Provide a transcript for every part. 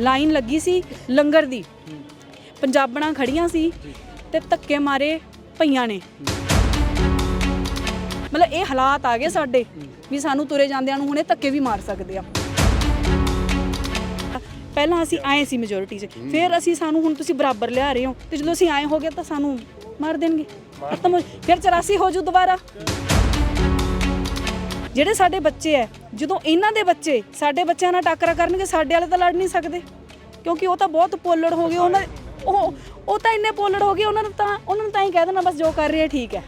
Line ਲੱਗੀ ਸੀ ਲੰਗਰ ਦੀ। ਪੰਜਾਬਣਾਂ ਖੜੀਆਂ ਸੀ ਤੇ ਧੱਕੇ ਮਾਰੇ ਭਈਆਂ ਨੇ। ਮਤਲਬ ਇਹ ਹਾਲਾਤ ਆ ਗਏ ਸਾਡੇ ਵੀ ਸਾਨੂੰ ਤੁਰੇ ਜਾਂਦਿਆਂ ਨੂੰ ਹੁਣੇ ਧੱਕੇ ਵੀ ਮਾਰ ਸਕਦੇ ਆ। ਪਹਿਲਾਂ ਅਸੀਂ ਆਏ ਸੀ ਮੈਜੋਰਿਟੀ 'ਚ, ਫਿਰ ਅਸੀਂ ਸਾਨੂੰ ਹੁਣ ਤੁਸੀਂ ਬਰਾਬਰ ਲਿਆ ਰਹੇ ਹੋ ਤੇ ਜਦੋਂ ਅਸੀਂ ਆਏ ਹੋ ਗਏ ਤਾਂ ਸਾਨੂੰ ਮਾਰ ਦੇਣਗੇ। ਖਤਮ ਹੋ ਫਿਰ 84 ਹੋ ਜੂ ਦੁਬਾਰਾ। ਜਿਹੜੇ ਸਾਡੇ ਬੱਚੇ ਐ, ਜਦੋਂ ਇਹਨਾਂ ਦੇ ਬੱਚੇ ਸਾਡੇ ਬੱਚਿਆਂ ਨਾਲ ਟੱਕਰਾ ਕਰਨਗੇ, ਸਾਡੇ ਵਾਲੇ ਤਾਂ ਲੜ ਨਹੀਂ ਸਕਦੇ। ਕਿਉਂਕਿ ਉਹ ਤਾਂ ਬਹੁਤ ਪੋਲੜ ਹੋ ਗਏ, ਉਹਨਾਂ ਉਹ ਉਹ ਤਾਂ ਇੰਨੇ ਪੋਲੜ ਹੋ ਗਏ, ਉਹਨਾਂ ਨੂੰ ਤਾਂ ਉਹਨਾਂ ਨੂੰ ਤਾਂ ਹੀ ਕਹਿ ਦੇਣਾ, ਬਸ ਜੋ ਕਰ ਰਹੇ ਠੀਕ ਹੈ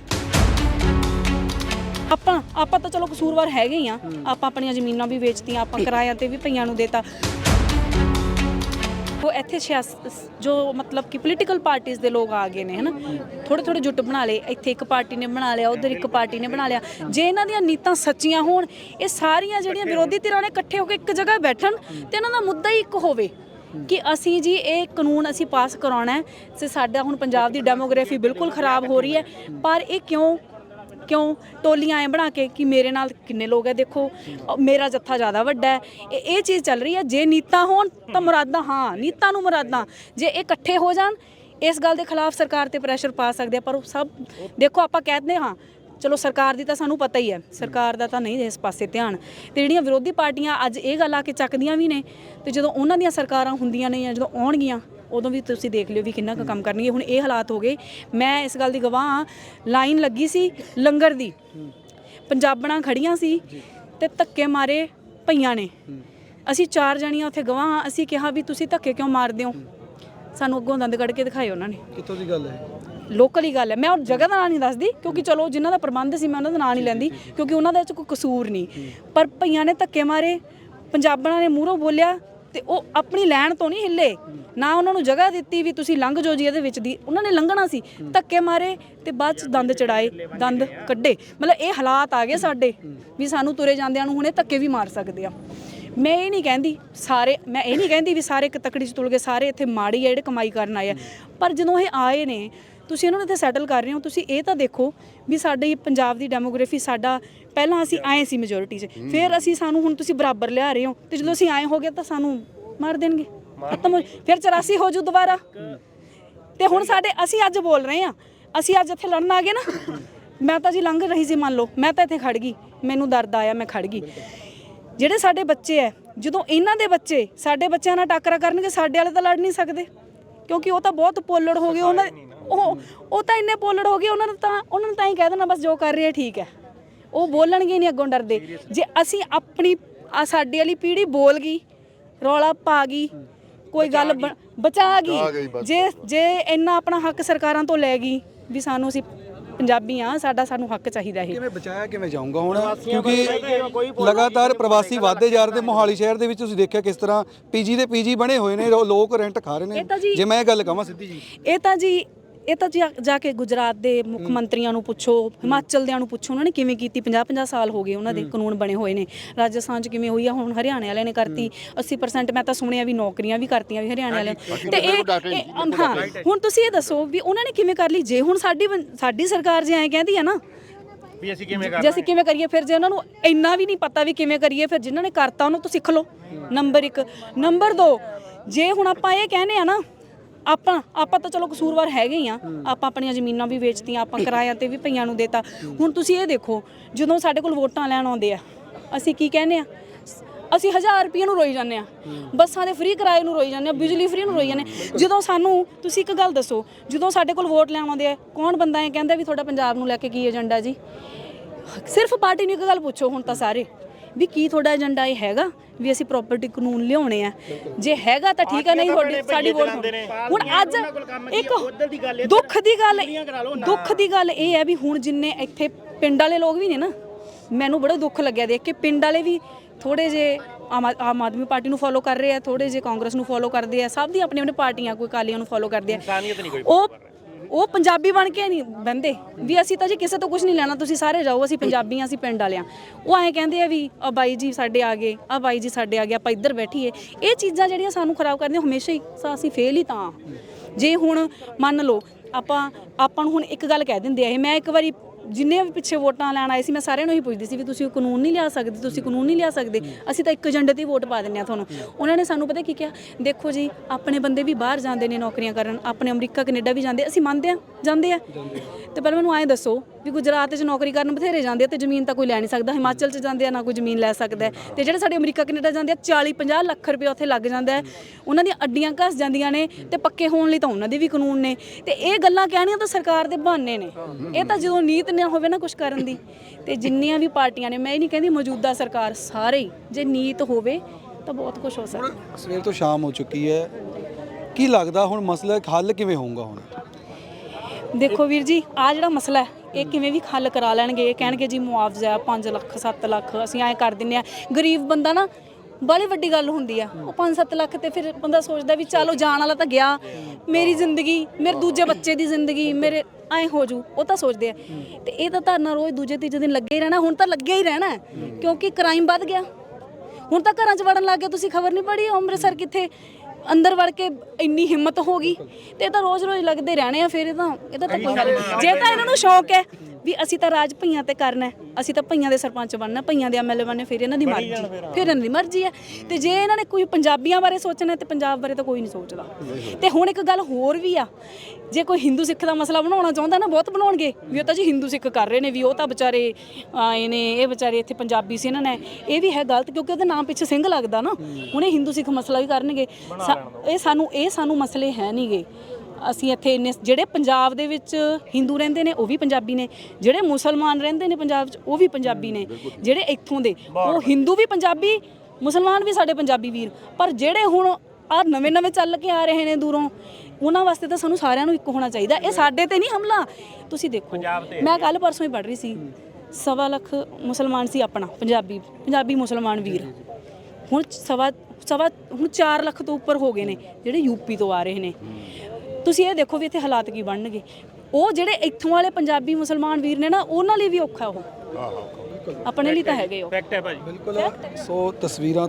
ਆਪਾਂ ਆਪਾਂ ਤਾਂ ਚਲੋ ਕਸੂਰਵਾਰ ਹੈਗੇ ਹੀ ਆ। ਆਪਾਂ ਆਪਣੀਆਂ ਜ਼ਮੀਨਾਂ ਵੀ ਵੇਚਤੀਆਂ, ਆਪਾਂ ਕਿਰਾਇਆਂ ਤੇ ਵੀ ਪਈਆਂ ਨੂੰ ਦੇਤਾ। ਉਹ ਇੱਥੇ ਸਿਆਸ- ਜੋ ਮਤਲਬ ਕਿ ਪੋਲੀਟੀਕਲ ਪਾਰਟੀਆਂ ਦੇ ਲੋਕ ਆ ਗਏ ਨੇ ਹਨਾ? ਥੋੜੇ ਥੋੜੇ ਜੁੱਟ ਬਣਾ ਲਏ ਇੱਥੇ ਇੱਕ ਪਾਰਟੀ ਨੇ ਬਣਾ ਲਿਆ ਉਧਰ ਇੱਕ ਪਾਰਟੀ ਨੇ ਬਣਾ ਲਿਆ। ਜੇ ਇਹਨਾਂ ਦੀਆਂ ਨੀਤਾਂ ਸੱਚੀਆਂ ਹੋਣ ਇਹ ਸਾਰੀਆਂ ਜਿਹੜੀਆਂ ਵਿਰੋਧੀ ਧਿਰਾਂ ਨੇ ਇਕੱਠੇ ਹੋ ਕੇ ਇੱਕ ਜਗ੍ਹਾ ਬੈਠਣ ਤੇ ਇਹਨਾਂ ਦਾ ਮੁੱਦਾ ਹੀ ਇੱਕ ਹੋਵੇ ਕਿ ਅਸੀਂ ਜੀ ਇਹ ਕਾਨੂੰਨ ਅਸੀਂ ਪਾਸ ਕਰਾਉਣਾ ਹੈ ਤੇ ਸਾਡਾ ਹੁਣ ਪੰਜਾਬ ਦੀ ਡੈਮੋਗ੍ਰਾਫੀ ਬਿਲਕੁਲ ਖਰਾਬ ਹੋ ਰਹੀ ਹੈ ਪਰ ਇਹ ਕਿਉਂ ਕਿਉਂ ਟੋਲੀਆਂ ਐ ਬਣਾ ਕੇ ਕਿ ਮੇਰੇ ਨਾਲ ਕਿੰਨੇ ਲੋਕ ਹੈ ਦੇਖੋ ਮੇਰਾ ਜੱਥਾ ਜ਼ਿਆਦਾ ਵੱਡਾ ਹੈ ਇਹ ਇਹ ਚੀਜ਼ ਚੱਲ ਰਹੀ ਹੈ ਜੇ ਨੀਤਾਂ ਹੋਣ ਤਾਂ ਮੁਰਾਦਾਂ, ਹਾਂ, ਨੀਤਾਂ ਨੂੰ ਮੁਰਾਦਾਂ। ਜੇ ਇਹ ਇਕੱਠੇ ਹੋ ਜਾਣ, ਇਸ ਗੱਲ ਦੇ ਖਿਲਾਫ ਸਰਕਾਰ ਤੇ ਪ੍ਰੈਸ਼ਰ ਪਾ ਸਕਦੇ ਆ, ਪਰ ਉਹ ਸਭ, ਦੇਖੋ ਆਪਾਂ ਕਹਿੰਦੇ ਹਾਂ, ਚਲੋ ਸਰਕਾਰ ਦੀ ਤਾਂ ਸਾਨੂੰ ਪਤਾ ਹੀ ਹੈ ਸਰਕਾਰ ਦਾ ਤਾਂ ਨਹੀਂ ਇਸ ਪਾਸੇ ਧਿਆਨ। ਤੇ ਜਿਹੜੀਆਂ ਵਿਰੋਧੀ ਪਾਰਟੀਆਂ ਅੱਜ ਇਹ ਗੱਲ ਆ ਕੇ ਚੱਕਦੀਆਂ ਵੀ ਨੇ, ਤੇ ਜਦੋਂ ਉਹਨਾਂ ਦੀਆਂ ਸਰਕਾਰਾਂ ਹੁੰਦੀਆਂ ਨੇ ਜਾਂ ਜਦੋਂ ਆਉਣਗੀਆਂ ਉਦੋਂ ਵੀ ਤੁਸੀਂ ਦੇਖ ਲਿਓ ਵੀ ਕਿੰਨਾ ਕੁ ਕੰਮ ਕਰਨਗੇ। ਹੁਣ ਇਹ ਹਾਲਾਤ ਹੋ ਗਏ। ਮੈਂ ਇਸ ਗੱਲ ਦੀ ਗਵਾਹ ਹਾਂ। ਲਾਈਨ ਲੱਗੀ ਸੀ ਲੰਗਰ ਦੀ। ਪੰਜਾਬਣਾਂ ਖੜੀਆਂ ਸੀ ਤੇ ਧੱਕੇ ਮਾਰੇ ਭਈਆਂ ਨੇ। ਅਸੀਂ ਚਾਰ ਜਣੀਆਂ ਉੱਥੇ ਗਵਾਹ ਹਾਂ। ਅਸੀਂ ਕਿਹਾ ਵੀ ਤੁਸੀਂ ਧੱਕੇ ਕਿਉਂ ਮਾਰਦੇ ਹੋ। ਸਾਨੂੰ ਅੱਗੋਂ ਦੰਦ ਕੱਢ ਕੇ ਦਿਖਾਏ ਉਹਨਾਂ ਨੇ। ਕਿੱਥੋਂ ਦੀ ਗੱਲ ਹੈ? ਲੋਕਲ ਹੀ ਗੱਲ ਹੈ। ਮੈਂ ਉਹ ਜਗ੍ਹਾ ਦਾ ਨਾਂ ਨਹੀਂ ਦੱਸਦੀ ਕਿਉਂਕਿ ਚਲੋ ਜਿਨ੍ਹਾਂ ਦਾ ਪ੍ਰਬੰਧ ਸੀ ਮੈਂ ਉਹਨਾਂ ਦਾ ਨਾਂ ਨਹੀਂ ਲੈਂਦੀ ਕਿਉਂਕਿ ਉਹਨਾਂ ਦੇ ਵਿੱਚ ਕੋਈ ਕਸੂਰ ਨਹੀਂ। ਪਰ ਭਈਆਂ ਨੇ ਧੱਕੇ ਮਾਰੇ ਪੰਜਾਬਣਾਂ ਨੇ ਮੂਹਰੋਂ ਬੋਲਿਆ ਤੇ ਉਹ ਆਪਣੀ ਲੈਣ ਤੋਂ ਨਹੀਂ ਹਿੱਲੇ। ਨਾ ਉਹਨਾਂ ਨੂੰ ਜਗ੍ਹਾ ਦਿੱਤੀ ਵੀ ਤੁਸੀਂ ਲੰਘ ਜਾਓ ਜੀ ਇਹਦੇ ਵਿੱਚ ਦੀ। ਉਹਨਾਂ ਨੇ ਲੰਘਣਾ ਸੀ। ਧੱਕੇ ਮਾਰੇ ਤੇ ਬਾਅਦ ਚ ਦੰਦ ਚੜਾਏ, ਦੰਦ ਕੱਢੇ। ਮਤਲਬ ਇਹ ਹਾਲਾਤ ਆ ਗਏ ਸਾਡੇ ਵੀ ਸਾਨੂੰ ਤੁਰੇ ਜਾਂਦਿਆਂ ਨੂੰ ਹੁਣੇ ਧੱਕੇ ਵੀ ਮਾਰ ਸਕਦੇ ਆ। ਮੈਂ ਇਹ ਨਹੀਂ ਕਹਿੰਦੀ ਸਾਰੇ, ਮੈਂ ਇਹ ਨਹੀਂ ਕਹਿੰਦੀ ਵੀ ਸਾਰੇ ਇੱਕ ਤਕੜੀ ਚ ਤੁਲ ਗਏ, ਸਾਰੇ ਇੱਥੇ ਮਾੜੀ ਆ, ਜਿਹੜੇ ਕਮਾਈ ਕਰਨ ਆਏ ਆ। ਪਰ ਜਦੋਂ ਇਹ ਆਏ ਨੇ ਤੁਸੀਂ ਇਹਨਾਂ ਨੂੰ ਇੱਥੇ ਸੈਟਲ ਕਰ ਰਹੇ ਹੋ ਤੁਸੀਂ ਇਹ ਤਾਂ ਦੇਖੋ ਵੀ ਸਾਡੇ ਪੰਜਾਬ ਦੀ ਡੈਮੋਗ੍ਰਾਫੀ ਸਾਡਾ ਪਹਿਲਾਂ ਅਸੀਂ ਆਏ ਸੀ ਮੈਜੋਰਿਟੀ 'ਚ। ਫਿਰ ਅਸੀਂ ਸਾਨੂੰ ਹੁਣ ਤੁਸੀਂ ਬਰਾਬਰ ਲਿਆ ਰਹੇ ਹੋ ਤੇ ਜਦੋਂ ਅਸੀਂ ਆਏ ਹੋ ਗਏ ਤਾਂ ਸਾਨੂੰ ਮਾਰ ਦੇਣਗੇ। ਖਤਮ ਫਿਰ 84 ਹੋ ਜੂ ਦੁਬਾਰਾ। ਤੇ ਹੁਣ ਸਾਡੇ ਅਸੀਂ ਅੱਜ ਬੋਲ ਰਹੇ ਆ ਅਸੀਂ ਅੱਜ ਇੱਥੇ ਲੜਨ ਆ ਗਏ ਨਾ। ਮੈਂ ਤਾਂ ਜੀ ਲੰਘ ਰਹੀ ਸੀ ਮੰਨ ਲਓ। ਮੈਂ ਤਾਂ ਇੱਥੇ ਖੜ ਗਈ। ਮੈਨੂੰ ਦਰਦ ਆਇਆ ਮੈਂ ਖੜ ਗਈ। ਜਿਹੜੇ ਸਾਡੇ ਬੱਚੇ ਐ ਜਦੋਂ ਇਹਨਾਂ ਦੇ ਬੱਚੇ ਸਾਡੇ ਬੱਚਿਆਂ ਨਾਲ ਟੱਕਰਾ ਕਰਨਗੇ ਸਾਡੇ ਵਾਲੇ ਤਾਂ ਲੜ ਨਹੀਂ ਸਕਦੇ। ਕਿਉਂਕਿ ਉਹ ਤਾਂ ਬਹੁਤ ਪੋਲੜ ਹੋ ਗਏ। ਉਹਨਾਂ ਉਹ ਉਹ ਤਾਂ ਇੰਨੇ ਪੋਲੜ ਹੋ ਗਏ ਉਹਨਾਂ ਨੂੰ ਤਾਂ ਉਹਨਾਂ ਨੂੰ ਤਾਂ ਹੀ ਕਹਿ ਦੇਣਾ ਬਸ ਜੋ ਕਰ ਰਹੇ ਆ ਠੀਕ ਹੈ। ਉਹ ਬੋਲਣਗੇ ਨਹੀਂ ਅੱਗੋਂ ਡਰਦੇ। ਜੇ ਅਸੀਂ ਆਪਣੀ ਆ ਸਾਡੀ ਵਾਲੀ ਪੀੜ੍ਹੀ ਬੋਲ ਗਈ ਰੌਲਾ ਪਾ ਗਈ ਕੋਈ ਗੱਲ ਬ- ਬਚਾ ਗਈ। ਜੇ ਜੇ ਇੰਨਾ ਆਪਣਾ ਹੱਕ ਸਰਕਾਰਾਂ ਤੋਂ ਲੈ ਗਈ ਵੀ ਸਾਨੂੰ ਅਸੀਂ ਪੰਜਾਬੀ ਆ ਸਾਡਾ ਸਾਨੂੰ ਹੱਕ ਚਾਹੀਦਾ ਇਹ। ਕਿਵੇਂ ਬਚਾਇਆ ਕਿਵੇਂ ਜਾਊਗਾ ਹੁਣ? ਕਿਉਂਕਿ ਲਗਾਤਾਰ ਪ੍ਰਵਾਸੀ ਵਧਦੇ ਜਾ ਰਹੇ ਤੇ ਮੋਹਾਲੀ ਸ਼ਹਿਰ ਦੇ ਵਿੱਚ ਤੁਸੀਂ ਦੇਖਿਆ ਕਿਸ ਤਰ੍ਹਾਂ ਪੀਜੀ ਦੇ ਪੀਜੀ ਬਣੇ ਹੋਏ ਨੇ ਲੋ- ਲੋਕ ਰੈਂਟ ਖਾ ਰਹੇ ਇਹ ਤਾਂ ਜੀ- ਨੇ ਜੇ ਮੈਂ ਇਹ ਗੱਲ ਕਹਾਂ ਸਿੱਧੀ ਜੀ। ਇਹ ਤਾਂ ਜੀ ਇਹ ਤਾਂ ਜੀ ਜਾ ਕੇ ਗੁਜਰਾਤ ਦੇ ਮੁੱਖ ਮੰਤਰੀਆਂ ਨੂੰ ਪੁੱਛੋ ਹਿਮਾਚਲ ਦਿਆਂ ਨੂੰ ਪੁੱਛੋ ਉਹਨਾਂ ਨੇ ਕਿਵੇਂ ਕੀਤੀ? 50 50 ਸਾਲ ਹੋ ਗਏ ਉਹਨਾਂ ਦੇ ਕਾਨੂੰਨ ਬਣੇ ਹੋਏ ਨੇ। ਰਾਜਸਥਾਨ 'ਚ ਕਿਵੇਂ ਹੋਈ ਆ? ਹੁਣ ਹਰਿਆਣੇ ਵਾਲਿਆਂ ਨੇ ਕਰਤੀ 80% ਮੈਂ ਤਾਂ ਸੁਣਿਆ ਵੀ ਨੌਕਰੀਆਂ ਵੀ ਕਰਤੀਆਂ ਵੀ ਹਰਿਆਣੇ ਵਾਲਿਆਂ। ਤੇ ਇਹ ਹਾਂ ਹੁਣ ਤੁਸੀਂ ਇਹ ਦੱਸੋ ਵੀ ਉਹਨਾਂ ਨੇ ਕਿਵੇਂ ਕਰ ਲਈ? ਜੇ ਹੁਣ ਸਾਡੀ ਸਾਡੀ ਸਰਕਾਰ ਜੇ ਐਂ ਕਹਿੰਦੀ ਆ ਨਾ ਵੀ ਅਸੀਂ ਕਿਵੇਂ ਜੇ ਅਸੀਂ ਕਿਵੇਂ ਕਰੀਏ ਫਿਰ ਜੇ ਉਹਨਾਂ ਨੂੰ ਇੰਨਾ ਵੀ ਨਹੀਂ ਪਤਾ ਵੀ ਕਿਵੇਂ ਕਰੀਏ ਫਿਰ ਜਿਨ੍ਹਾਂ ਨੇ ਕਰਤਾ ਉਹਨੂੰ ਤੋਂ ਸਿੱਖ ਲਓ। ਨੰਬਰ 1 ਨੰਬਰ 2 ਜੇ ਹੁਣ ਆਪਾਂ ਇਹ ਕਹਿੰਦੇ ਆ ਨਾ ਆਪਾਂ ਆਪਾਂ ਤਾਂ ਚਲੋ ਕਸੂਰਵਾਰ ਹੈਗੇ ਹੀ ਆ। ਆਪਾਂ ਆਪਣੀਆਂ ਜ਼ਮੀਨਾਂ ਵੀ ਵੇਚਤੀਆਂ, ਆਪਾਂ ਕਿਰਾਇਆਂ ਤੇ ਵੀ ਪਈਆਂ ਨੂੰ ਦੇਤਾ। ਹੁਣ ਤੁਸੀਂ ਇਹ ਦੇਖੋ, ਜਦੋਂ ਸਾਡੇ ਕੋਲ ਵੋਟਾਂ ਲੈਣ ਆਉਂਦੇ ਆ, ਅਸੀਂ ਕੀ ਕਹਿੰਦੇ ਆ? ਅਸੀਂ 1000 ਰੁਪਏ ਨੂੰ ਰੋਈ ਜਾਂਦੇ ਆ। ਬੱਸਾਂ ਦੇ ਫ੍ਰੀ ਕਿਰਾਏ ਨੂੰ ਰੋਈ ਜਾਂਦੇ ਆ, ਬਿਜਲੀ ਫ੍ਰੀ ਨੂੰ ਰੋਈ ਜਾਂਦੇ ਆ। ਜਦੋਂ ਸਾਨੂੰ, ਤੁਸੀਂ ਇੱਕ ਗੱਲ ਦੱਸੋ, ਜਦੋਂ ਸਾਡੇ ਕੋਲ ਵੋਟ ਲੈਣ ਆਉਂਦੇ ਆ, ਕੌਣ ਬੰਦਾ ਇਹ ਕਹਿੰਦਾ ਵੀ ਤੁਹਾਡਾ ਪੰਜਾਬ ਨੂੰ ਲੈ ਕੇ ਕੀ ਏਜੰਡਾ ਜੀ? ਸਿਰਫ ਪਾਰਟੀ ਨੂੰ ਇੱਕ ਗੱਲ ਪੁੱਛੋ ਹੁਣ ਤਾਂ ਸਾਰੇ। ਵੀ ਕੀ ਤੁਹਾਡਾ ਏਜੰਡਾ ਇਹ ਹੈਗਾ ਵੀ ਅਸੀਂ ਪ੍ਰਾਪਰਟੀ ਕਾਨੂੰਨ ਲਿਆਉਣੇ ਆ। ਜੇ ਹੈਗਾ ਤਾਂ ਠੀਕ ਹੈ ਨਹੀਂ ਤੁਹਾਡੀ ਸਾਡੀ ਵੋਟ ਹੁਣ ਅੱਜ ਇੱਕ ਦੁੱਖ ਦੀ ਗੱਲ ਦੁੱਖ ਦੀ ਗੱਲ ਇਹ ਹੈ ਵੀ ਹੁਣ ਜਿੰਨੇ ਇੱਥੇ ਪਿੰਡ ਵਾਲੇ ਲੋਕ ਵੀ ਨੇ ਨਾ ਮੈਨੂੰ ਬੜਾ ਦੁੱਖ ਲੱਗਿਆ ਦੇਖ ਕੇ। ਪਿੰਡ ਵਾਲੇ ਵੀ ਥੋੜੇ ਜੇ ਆਮ ਆ- ਆਦਮੀ ਪਾਰਟੀ ਨੂੰ ਫੋਲੋ ਕਰ ਰਹੇ ਆ ਥੋੜੇ ਜੇ ਕਾਂਗਰਸ ਨੂੰ ਫੋਲੋ ਕਰਦੇ ਆ ਸਭ ਦੀ ਆਪਣੀ ਆਪਣੀ ਪਾਰਟੀਆਂ ਕੋਈ ਕਾਲੀਆਂ ਨੂੰ ਫੋਲੋ ਕਰਦੇ ਆ। ਉਹ ਉਹ ਪੰਜਾਬੀ ਬਣ ਕੇ ਨਹੀਂ ਬੰਦੇ ਵੀ ਅਸੀਂ ਤਾਂ ਜੀ ਕਿਸੇ ਤੋਂ ਕੁਝ ਨਹੀਂ ਲੈਣਾ, ਤੁਸੀਂ ਸਾਰੇ ਜਾਓ, ਅਸੀਂ ਪੰਜਾਬੀ ਹਾਂ ਅਸੀਂ ਪਿੰਡ ਵਾਲਿਆਂ। ਉਹ ਐਂ ਕਹਿੰਦੇ ਆ ਵੀ, ਆ ਬਾਈ ਜੀ ਸਾਡੇ ਆ ਗਏ, ਆ ਬਾਈ ਜੀ ਸਾਡੇ ਆ ਗਏ, ਆਪਾਂ ਇੱਧਰ ਬੈਠੀਏ। ਇਹ ਚੀਜ਼ਾਂ ਜਿਹੜੀਆਂ ਸਾਨੂੰ ਖਰਾਬ ਕਰਦੀਆਂ, ਹਮੇਸ਼ਾ ਹੀ ਸਾ- ਅਸੀਂ ਫੇਲ ਹੀ ਤਾਂ। ਜੇ ਹੁਣ ਮੰਨ ਲਓ, ਆਪਾਂ ਆਪਾਂ ਨੂੰ ਹੁਣ ਇੱਕ ਗੱਲ ਕਹਿ ਦਿੰਦੇ ਆ, ਇਹ ਮੈਂ ਇੱਕ ਵਾਰੀ ਜਿੰਨੇ ਵੀ ਪਿੱਛੇ ਵੋਟਾਂ ਲੈਣ ਆਏ ਸੀ, ਮੈਂ ਸਾਰਿਆਂ ਨੂੰ ਹੀ ਪੁੱਛਦੀ ਸੀ ਵੀ ਤੁਸੀਂ ਕਾਨੂੰਨ ਨਹੀਂ ਲਿਆ ਸਕਦੇ, ਤੁਸੀਂ ਕਾਨੂੰਨ ਨਹੀਂ ਲਿਆ ਸਕਦੇ, ਅਸੀਂ ਤਾਂ ਇੱਕ ਏਜੰਡੇ ਤੇ ਵੋਟ ਪਾ ਦਿੰਨੇ ਆ ਤੁਹਾਨੂੰ। ਉਹਨਾਂ ਨੇ ਸਾਨੂੰ ਪਤਾ ਕੀ ਕਿਹਾ? ਦੇਖੋ ਜੀ, ਆਪਣੇ ਬੰਦੇ ਵੀ ਬਾਹਰ ਜਾਂਦੇ ਨੇ ਨੌਕਰੀਆਂ ਕਰਨ, ਆਪਣੇ ਅਮਰੀਕਾ, ਕੈਨੇਡਾ ਵੀ ਜਾਂਦੇ, ਅਸੀਂ ਮੰਨਦੇ ਆ ਜਾਂਦੇ ਆ ਤੇ ਪਹਿਲਾਂ ਮੈਨੂੰ ਐਂ ਦੱਸੋ ਵੀ ਗੁਜਰਾਤ 'ਚ ਨੌਕਰੀ ਕਰਨ ਬਥੇਰੇ ਜਾਂਦੇ ਤੇ ਜ਼ਮੀਨ ਤਾਂ ਕੋਈ ਲੈ ਨਹੀਂ ਸਕਦਾ, ਹਿਮਾਚਲ 'ਚ ਜਾਂਦੇ ਆ, ਨਾ ਕੋਈ ਜ਼ਮੀਨ ਲੈ ਸਕਦਾ ਤੇ ਜਿਹੜੇ ਸਾਡੇ ਅਮਰੀਕਾ, ਕੈਨੇਡਾ ਜਾਂਦੇ ਆ 40 50 ਲੱਖ ਰੁਪਏ ਉੱਥੇ ਲੱਗ ਜਾਂਦਾ ਹੈ। ਉਹਨਾਂ ਦੀਆਂ ਅੱਡੀਆਂ ਘਸ ਜਾਂਦੀਆਂ ਨੇ ਤੇ ਪੱਕੇ ਹੋਣ ਲਈ ਤਾਂ ਉਹਨਾਂ ਦੇ ਵੀ ਕਾਨੂੰਨ ਨੇ। ਤੇ ਇਹ ਗੱਲਾਂ ਕਹਿਣੀਆਂ ਤਾਂ ਸਰਕਾਰ ਦੇ ਬਹਾਨੇ ਨੇ। ਇਹ ਤਾਂ ਜਦੋਂ ਨੀਤ ਨਾ ਹੋਵੇ ਨਾ ਕੁਝ ਕਰਨ ਦੀ। ਤੇ ਜਿੰਨੀਆਂ ਵੀ ਪਾਰਟੀਆਂ ਨੇ, ਮੈਂ ਇਹ ਨਹੀਂ ਕਹਿੰਦੀ ਮੌਜੂਦਾ ਸਰਕਾਰ ਸਾਰੇ ਹੀ ਜੇ ਨੀਤ ਹੋਵੇ ਤਾਂ ਬਹੁਤ ਕੁਝ ਹੋ ਸਕਦਾ। ਸਵੇਰ ਤੋਂ ਸ਼ਾਮ ਹੋ ਚੁੱਕੀ ਹੈ। ਕੀ ਲੱਗਦਾ, ਹੁਣ ਮਸਲਾ ਹੱਲ ਕਿਵੇਂ ਹੋਊਗਾ ਹੁਣ? ਦੇਖੋ ਵੀਰ ਜੀ ਆ ਜਿਹੜਾ ਮਸਲਾ ਹੈ, ਇਹ ਕਿਵੇਂ ਵੀ ਹੱਲ ਕਰਾ ਲੈਣਗੇ? ਇਹ ਕਹਿਣਗੇ ਜੀ ਮੁਆਵਜ਼ਾ 5 ਲੱਖ 7 ਲੱਖ, ਅਸੀਂ ਐਂ ਕਰ ਦਿੰਨੇ ਆ ਗਰੀਬ ਬੰਦਾ ਨਾ ਬੜੀ ਵੱਡੀ ਗੱਲ ਹੁੰਦੀ ਆ। ਉਹ 5-7 ਲੱਖ ਤੇ ਫਿਰ ਬੰਦਾ ਸੋਚਦਾ ਵੀ ਚਲੋ ਜਾਣ ਵਾਲਾ ਤਾਂ ਗਿਆ। ਮੇਰੀ ਜ਼ਿੰਦਗੀ, ਮੇਰੇ ਦੂਜੇ ਬੱਚੇ ਦੀ ਜ਼ਿੰਦਗੀ, ਮੇਰੇ ਐ ਹੋ ਜੂ। ਉਹ ਤਾਂ ਸੋਚਦੇ ਆ। ਤੇ ਇਹ ਤਾਂ ਧਰਨਾ ਰੋਜ਼ ਦੂਜੇ ਤੀਜੇ ਦਿਨ ਲੱਗੇ ਹੀ ਰਹਿਣਾ। ਹੁਣ ਤਾਂ ਲੱਗਿਆ ਹੀ ਰਹਿਣਾ ਕਿਉਂਕਿ ਕ੍ਰਾਈਮ ਵੱਧ ਗਿਆ। ਹੁਣ ਤਾਂ ਘਰਾਂ 'ਚ ਵੜਨ ਲੱਗ ਗਏ। ਤੁਸੀਂ ਖਬਰ ਨਹੀਂ ਪੜੀ ਅੰਮ੍ਰਿਤਸਰ ਕਿੱਥੇ? ਅੰਦਰ ਵੜ ਕੇ ਇੰਨੀ ਹਿੰਮਤ ਹੋ ਗਈ ਤੇ ਇਹ ਤਾਂ ਰੋਜ਼-ਰੋਜ਼ ਲੱਗਦੇ ਰਹਿਣੇ ਆ ਫਿਰ ਇਹ ਤਾਂ ਇਹਦਾ ਤਾਂ ਕੋਈ ਗੱਲ ਨਹੀਂ ਜੇ ਤਾਂ ਇਹਨਾਂ ਨੂੰ ਸ਼ੌਕ ਹੈ ਵੀ ਅਸੀਂ ਤਾਂ ਰਾਜ ਭਈਆਂ ਤੇ ਕਰਨਾ ਹੈ, ਅਸੀਂ ਤਾਂ ਭਈਆਂ ਦੇ ਸਰਪੰਚ ਬਣਨਾ ਭਈਆਂ ਦੇ ਐਮਐਲਏ ਬਣਨੇ ਫਿਰ ਇਹਨਾਂ ਦੀ ਮਰਜ਼ੀ। ਫਿਰ ਇਹਨਾਂ ਦੀ ਮਰਜ਼ੀ ਹੈ। ਤੇ ਜੇ ਇਹਨਾਂ ਨੇ ਕੋਈ ਪੰਜਾਬੀਆਂ ਬਾਰੇ ਸੋਚਣਾ ਤੇ ਪੰਜਾਬ ਬਾਰੇ ਤਾਂ ਕੋਈ ਨਹੀਂ ਸੋਚਦਾ। ਤੇ ਹੁਣ ਇੱਕ ਗੱਲ ਹੋਰ ਵੀ ਆ। ਜੇ ਕੋਈ ਹਿੰਦੂ ਸਿੱਖ ਦਾ ਮਸਲਾ ਬਣਾਉਣਾ ਚਾਹੁੰਦਾ ਨਾ ਬਹੁਤ ਬਣਾਉਣਗੇ। ਵੀ ਉਹ ਤਾਂ ਜੀ ਹਿੰਦੂ ਸਿੱਖ ਕਰ ਰਹੇ ਨੇ ਵੀ ਉਹ ਤਾਂ ਵਿਚਾਰੇ ਆਏ ਨੇ ਇਹ ਵਿਚਾਰੇ ਇੱਥੇ ਪੰਜਾਬੀ ਸੀ ਇਹਨਾਂ ਨੇ। ਇਹ ਵੀ ਹੈ ਗਲਤ ਕਿਉਂਕਿ ਉਹਦੇ ਨਾਮ ਪਿੱਛੇ ਸਿੰਘ ਲੱਗਦਾ ਨਾ। ਹੁਣ ਇਹ ਹਿੰਦੂ ਸਿੱਖ ਮਸਲਾ ਵੀ ਕਰਨਗੇ। ਇਹ ਸਾਨੂੰ ਇਹ ਸਾਨੂੰ ਮਸਲੇ ਹੈ ਨਹੀਂਗੇ ਅਸੀਂ ਇੱਥੇ ਇੰਨੇ ਜਿਹੜੇ ਪੰਜਾਬ ਦੇ ਵਿੱਚ ਹਿੰਦੂ ਰਹਿੰਦੇ ਨੇ ਉਹ ਵੀ ਪੰਜਾਬੀ ਨੇ। ਜਿਹੜੇ ਮੁਸਲਮਾਨ ਰਹਿੰਦੇ ਨੇ ਪੰਜਾਬ 'ਚ ਉਹ ਵੀ ਪੰਜਾਬੀ ਨੇ। ਜਿਹੜੇ ਇੱਥੋਂ ਦੇ ਉਹ ਹਿੰਦੂ ਵੀ ਪੰਜਾਬੀ ਮੁਸਲਮਾਨ ਵੀ ਸਾਡੇ ਪੰਜਾਬੀ ਵੀਰ। ਪਰ ਜਿਹੜੇ ਹੁਣ ਆ ਨਵੇਂ ਨਵੇਂ ਚੱਲ ਕੇ ਆ ਰਹੇ ਨੇ ਦੂਰੋਂ ਉਹਨਾਂ ਵਾਸਤੇ ਤਾਂ ਸਾਨੂੰ ਸਾਰਿਆਂ ਨੂੰ ਇੱਕ ਹੋਣਾ ਚਾਹੀਦਾ। ਇਹ ਸਾਡੇ ਤੇ ਨਹੀਂ ਹਮਲਾ। ਤੁਸੀਂ ਦੇਖੋ ਮੈਂ ਕੱਲ ਪਰਸੋਂ ਹੀ ਪੜ੍ਹ ਰਹੀ ਸੀ। ਸਵਾ ਲੱਖ ਮੁਸਲਮਾਨ ਸੀ ਆਪਣਾ ਪੰਜਾਬੀ ਪੰਜਾਬੀ ਮੁਸਲਮਾਨ ਵੀਰ। ਹੁਣ ਸਵਾ ਸਵਾ ਹੁਣ 4 ਲੱਖ ਤੋਂ ਉੱਪਰ ਹੋ ਗਏ ਨੇ ਜਿਹੜੇ ਯੂਪੀ ਤੋਂ ਆ ਰਹੇ ਨੇ। ਤੁਸੀਂ ਇਹ ਦੇਖੋ ਵੀ ਇੱਥੇ ਹਾਲਾਤ ਕੀ ਬਣਨਗੇ। ਉਹ ਜਿਹੜੇ ਇੱਥੋਂ ਵਾਲੇ ਪੰਜਾਬੀ ਮੁਸਲਮਾਨ ਵੀਰ ਨੇ ਨਾ ਉਹਨਾਂ ਲਈ ਵੀ ਔਖਾ ਉਹ। ਆਪਣੇ ਲਈ ਤਾਂ ਹੈਗੇ ਉਹ। ਬਿਲਕੁਲ ਸੋ ਤਸਵੀਰਾਂ